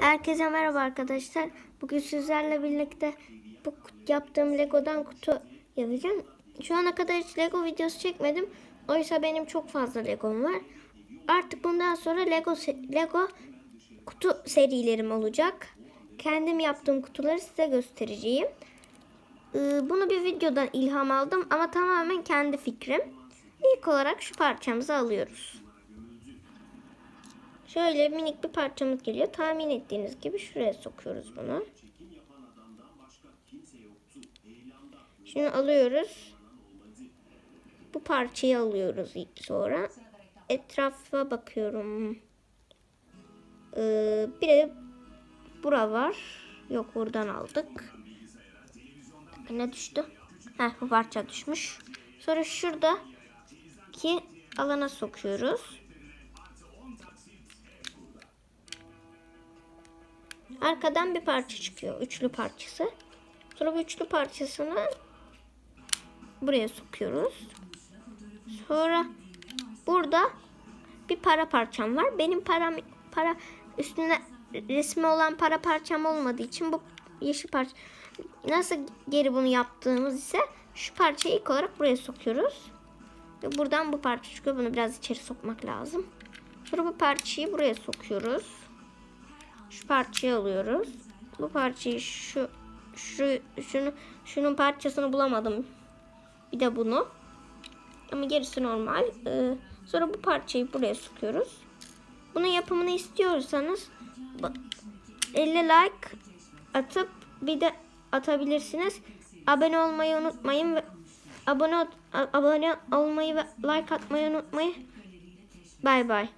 Herkese merhaba arkadaşlar. Bugün sizlerle birlikte bu yaptığım Lego'dan kutu yapacağım. Şu ana kadar hiç Lego videosu çekmedim. Oysa benim çok fazla Lego'm var. Artık bundan sonra Lego Lego kutu serilerim olacak. Kendim yaptığım kutuları size göstereceğim. Ee, Bunu bir videodan ilham aldım ama tamamen kendi fikrim. İlk olarak şu parçamızı alıyoruz. Şöyle minik bir parçamız geliyor. Tahmin ettiğiniz gibi şuraya sokuyoruz bunu. Şunu alıyoruz. Bu parçayı alıyoruz sonra. Etrafa bakıyorum. Ee, bir de bura var. Yok buradan aldık. Ne düştü? Heh, bu parça düşmüş. Sonra şurada ki alana sokuyoruz. Arkadan bir parça çıkıyor. Üçlü parçası. Sonra bu üçlü parçasını buraya sokuyoruz. Sonra burada bir para parçam var. Benim param para üstünde resmi olan para parçam olmadığı için bu yeşil parça nasıl geri bunu yaptığımız ise şu parçayı ilk olarak buraya sokuyoruz. Ve buradan bu parça çıkıyor. Bunu biraz içeri sokmak lazım. Sonra bu parçayı buraya sokuyoruz. Şu parçayı alıyoruz. Bu parçayı şu şu şunu şunun parçasını bulamadım. Bir de bunu. Ama gerisi normal. Ee, sonra bu parçayı buraya sokuyoruz. Bunun yapımını istiyorsanız ba- 50 like atıp bir de atabilirsiniz. Abone olmayı unutmayın ve abone abone olmayı ve like atmayı unutmayın. Bay bay.